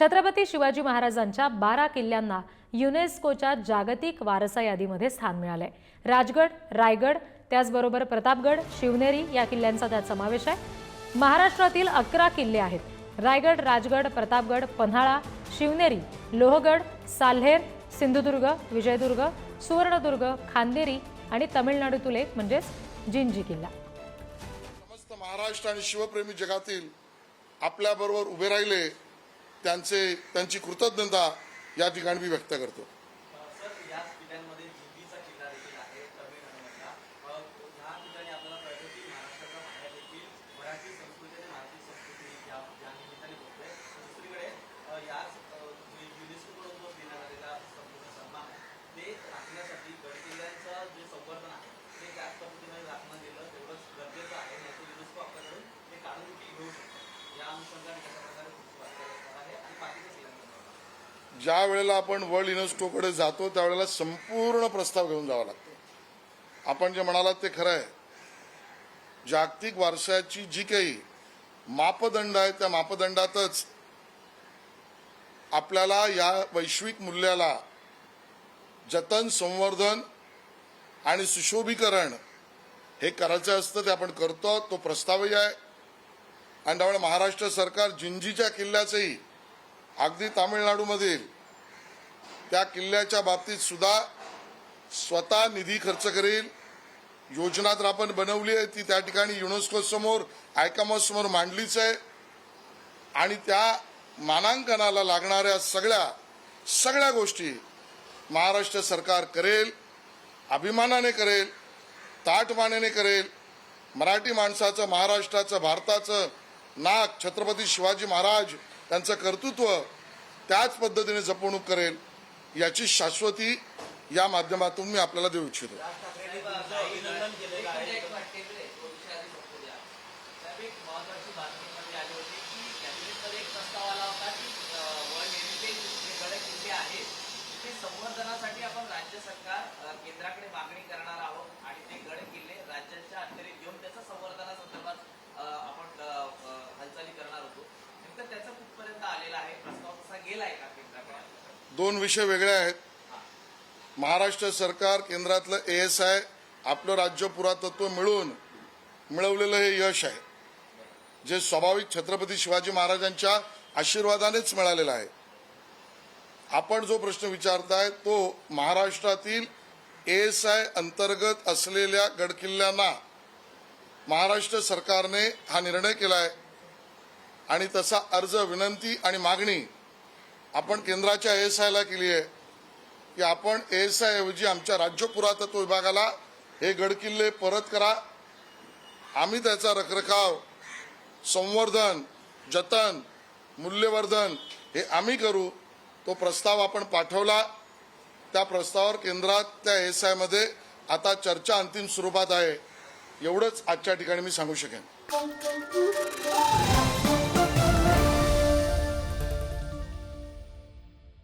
छत्रपती शिवाजी महाराजांच्या बारा किल्ल्यांना युनेस्कोच्या जागतिक वारसा यादीमध्ये स्थान मिळालंय. राजगड रायगड त्याचबरोबर प्रतापगड शिवनेरी या किल्ल्यांचा त्यात समावेश आहे. महाराष्ट्रातील अकरा किल्ले आहेत. रायगड राजगड प्रतापगड पन्हाळा शिवनेरी लोहगड साल्हेर सिंधुदुर्ग विजयदुर्ग सुवर्णदुर्ग खांदेरी आणि तमिळनाडूतील एक म्हणजेच जिंजी किल्ला. समस्त महाराष्ट्र आणि शिवप्रेमी जगातील आपल्याबरोबर उभे राहिले त्यांचे त्यांची कृतज्ञता या ठिकाणी मी व्यक्त करतो सर याच किल्ल्यांमध्ये जिंजीचा किल्ला देखील आहे तमिळनाडूमधला अ, ह्या ठिकाणी आपल्याला कळतं की महाराष्ट्राचा माहेर देखील मराठी संस्कृती आणि भारतीय संस्कृती या या निमित्ताने बोलतोय दुसरीकडे अ, याच अ, जे युनेस्कोकडून जो देण्यात आलेला संपूर्ण सन्मान आहे ते राखण्यासाठी गडकिल्ल्यांचं जे संवर्धन आहे ते त्याच पद्धतीने राखणं गेलं तेवढंच गरजेचं आहे नाही युनेस्को आपल्याकडून ते काढून देखील घेऊ शकतो या अनुषंगाने कशा प्रकारे पुढची वाटचाल असणार आहे आणि बाकीच्या किल्ल्यांबद्दल ज्या वेळेला आपण वर्ल्ड युनेस्कोकडे जातो त्यावेळेला संपूर्ण प्रस्ताव घेऊन जावा लागतो. आपण जे म्हणालात ते खरं आहे. जागतिक वारशाची जी काही मापदंड आहे त्या मापदंडातच आपल्याला या वैश्विक मूल्याला जतन संवर्धन आणि सुशोभीकरण हे करायचं असतं ते आपण करतो. तो प्रस्तावही आहे. आणि त्यामुळे महाराष्ट्र सरकार जिंजीच्या किल्ल्याचंही अगदी तामिळनाडूमधील त्या किल्ल्याच्या बाबतीत सुद्धा स्वतः निधी खर्च करेल. योजना तर आपण बनवली आहे ती त्या ठिकाणी युनेस्को समोर समोर मांडलीच आहे. आणि त्या मानांकनाला लागणाऱ्या सगळ्या सगळ्या गोष्टी महाराष्ट्र सरकार करेल अभिमानाने करेल ताटमानेने करेल. मराठी माणसाचं महाराष्ट्राचं भारताचं नाक छत्रपती शिवाजी महाराज त्यांचं कर्तृत्व त्याच पद्धतीने जपवणूक करेल याची शाश्वती या माध्यमातून मी आपल्याला देऊ इच्छितो. महत्वाची बातमी मध्ये आली होती की कॅबिनेटमध्ये एक प्रस्ताव आला होता की वर्ल्ड हेरिटेज जे गड किल्ले आहेत ते संवर्धनासाठी आपण राज्य सरकार अ, केंद्राकडे मागणी करणार आहोत आणि ते गड किल्ले राज्याच्या अखेरीत घेऊन त्याच्या संवर्धनासंदर्भात अ, आपण अ, अ, हालचाली करणार होतो नेमकं त्याचं कुठपर्यंत आलेला आहे प्रस्ताव तसा गेलाय का केंद्राकडे दोन विषय वेगळे आहेत. महाराष्ट्र सरकार केंद्रातलं ए एस आय आपलं राज्य पुरातत्व मिळून मिळवलेलं हे यश आहे. जे स्वाभाविक छत्रपती शिवाजी महाराजांच्या आशीर्वादानेच मिळालेलं आहे. आपण जो प्रश्न विचारताय तो महाराष्ट्रातील एस आय अंतर्गत असलेल्या गडकिल्ल्यांना महाराष्ट्र सरकारने हा निर्णय केला आहे आणि तसा अर्ज विनंती आणि मागणी आपण केंद्राच्या एस आयला केली आहे की आपण एस आय ऐवजी आमच्या राज्य पुरातत्व विभागाला हे गडकिल्ले परत करा. आम्ही त्याचा रखरखाव संवर्धन जतन मूल्यवर्धन हे आम्ही करू. तो प्रस्ताव आपण पाठवला. त्या प्रस्तावावर केंद्रात त्या एस आयमध्ये आता चर्चा अंतिम स्वरूपात आहे. एवढंच आजच्या ठिकाणी मी सांगू शकेन.